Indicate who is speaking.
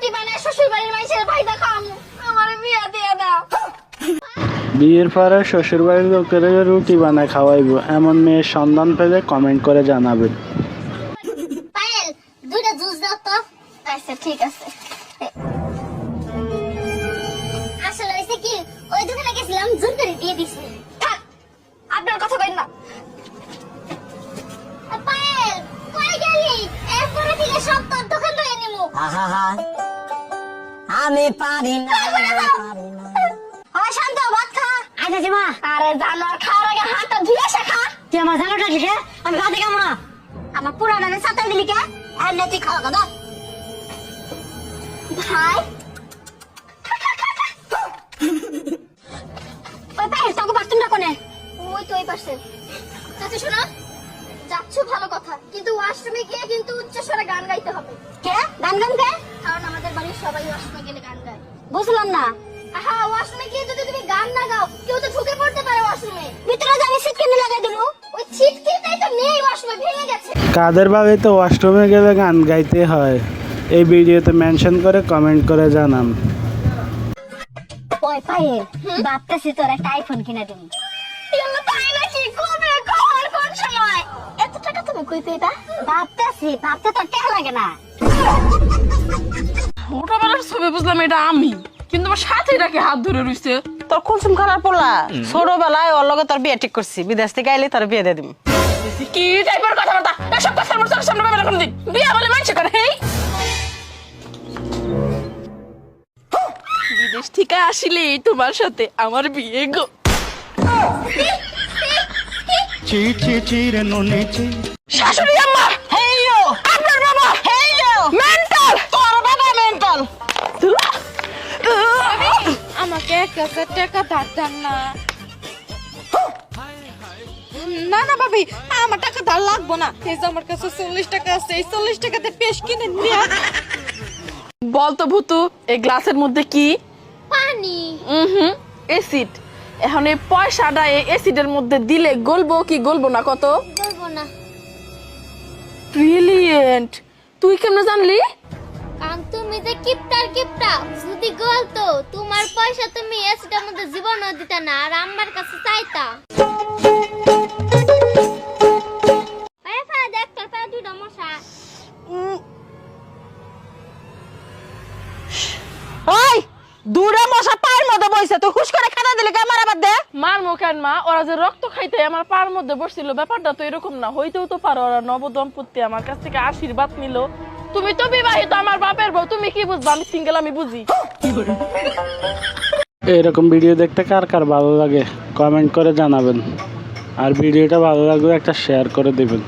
Speaker 1: রুটি বানায় শ্বশুর বাড়ির মানুষের ভাই দেখাম আমার বিয়া দিয়ে দাও।
Speaker 2: বিয়ের পরে শ্বশুরবাড়ির লোকেরা রুটি বানায় খাওয়াইব এমন মেয়ের সন্ধান পেলে কমেন্ট করে জানাবেন
Speaker 1: পায়েল দুইটা জুস দাও তো। আচ্ছা ঠিক আছে। আসলে হয়েছে কি ওই দোকানে গেছিলাম জোর করে দিয়ে দিছি। আপনার কথা কই না। পায়েল কই গেলি? এরপরে থেকে সব তোর দোকান লয়ে নিমু।
Speaker 3: আহা আমি পারি না
Speaker 1: শান্ত ভাত খা।
Speaker 3: আইতাছি মা।
Speaker 1: আরে জানোয়ার খাওয়ার আগে হাতটা ধুয়ে আসা খা।
Speaker 3: তুই আমার জানো ডাকলি কে আমি ভাতে খাব না।
Speaker 1: আমার পুরানো সাঁতার দিলি কে? আর নেতি খাওয়া কথা ভাই। ওই তোকে বাথরুমটা কোনে? ওই তো ওই পাশে। চাচু শোনো। যাচ্ছ ভালো কথা কিন্তু ওয়াশরুমে গিয়ে বুঝলাম না। হ্যাঁ ওয়াশরুমে গিয়ে যদি তুমি গান না গাও কেউ তো ঢুকে পড়তে পারে ওয়াশরুমে ভিতরে যে আমি ছিটকিনি লাগাই দেবো। ওই ছিটকিনিটাই তো নেই ওয়াশরুমে ভেঙে গেছে।
Speaker 2: কাদের বাড়িতে ওয়াশরুমে গেলে গান গাইতে হয়? এই ভিডিওতে মেনশন করে কমেন্ট করে জানান।
Speaker 1: ওই পায়েল ভাবতেছি তোর একটা আইফোন কিনে দিবি। তাই নাকি? কবে কখন কোন সময়? এত টাকা তুমি কই পেবা ভাবতেছি ভাবতে তোর টাকা লাগে না।
Speaker 4: ছোটবেলার ছবি বুঝলাম এটা আমি। কিন্তু আমার সাথে রাখে হাত ধরে রইছে।
Speaker 5: তোর কুলসুম খারাপ পড়লা ছোটবেলায় ওর লগে তোর বিয়ে ঠিক করছি। বিদেশ থেকে আইলে তোর বিয়ে দিয়ে দিম।
Speaker 4: কি টাইপের কথাবার্তা? এসব কথা আমার চোখের সামনে পাবে না কোনোদিন। বিয়া বলে মানছে করে হেই। বিদেশ থেকে আসিলে তোমার সাথে আমার বিয়ে গো। শাশুড়ি
Speaker 6: আমাকে টাকা ধার দেন না। না না ভাবি আমার টাকা ধার লাগবো না। এই যে আমার কাছে চল্লিশ টাকা আছে এই চল্লিশ টাকাতে পেশ কিনে নিয়ে
Speaker 4: বলতো ভূতু এই গ্লাসের মধ্যে কি?
Speaker 1: পানি।
Speaker 4: হুম এসিড এখন এই পয়সাটা এই এসিডের মধ্যে দিলে গলবো কি গলবো না কত?
Speaker 1: বলব না।
Speaker 4: ব্রিলিয়েন্ট তুই কেমনে জানলি?
Speaker 1: যে কিপটার কিপটা। যদি গলতো তোমার পয়সা তুমি এসিটার মধ্যে জীবনও দিতে না আর আমার কাছে চাইতা।
Speaker 5: ওই দূরে মশা পায়ের মধ্যে বইছে তুই হুশ করে খানা দিলে কে আমার আবার দে?
Speaker 4: মার মুখের মা? ওরা যে রক্ত খাইতে আমার পার মধ্যে বসছিল ব্যাপারটা তো এরকম না। হইতেও তো পারো ওরা নবদম্পতি আমার কাছ থেকে আশীর্বাদ নিল। তুমি তো বিবাহিত, আমার বাপের বউ। তুমি কি বুঝবা? আমি সিঙ্গেল আমি বুঝি।
Speaker 2: এরকম ভিডিও দেখতে কার কার ভালো লাগে? কমেন্ট করে জানাবেন। আর ভিডিওটা ভালো লাগলে একটা শেয়ার করে দেবেন।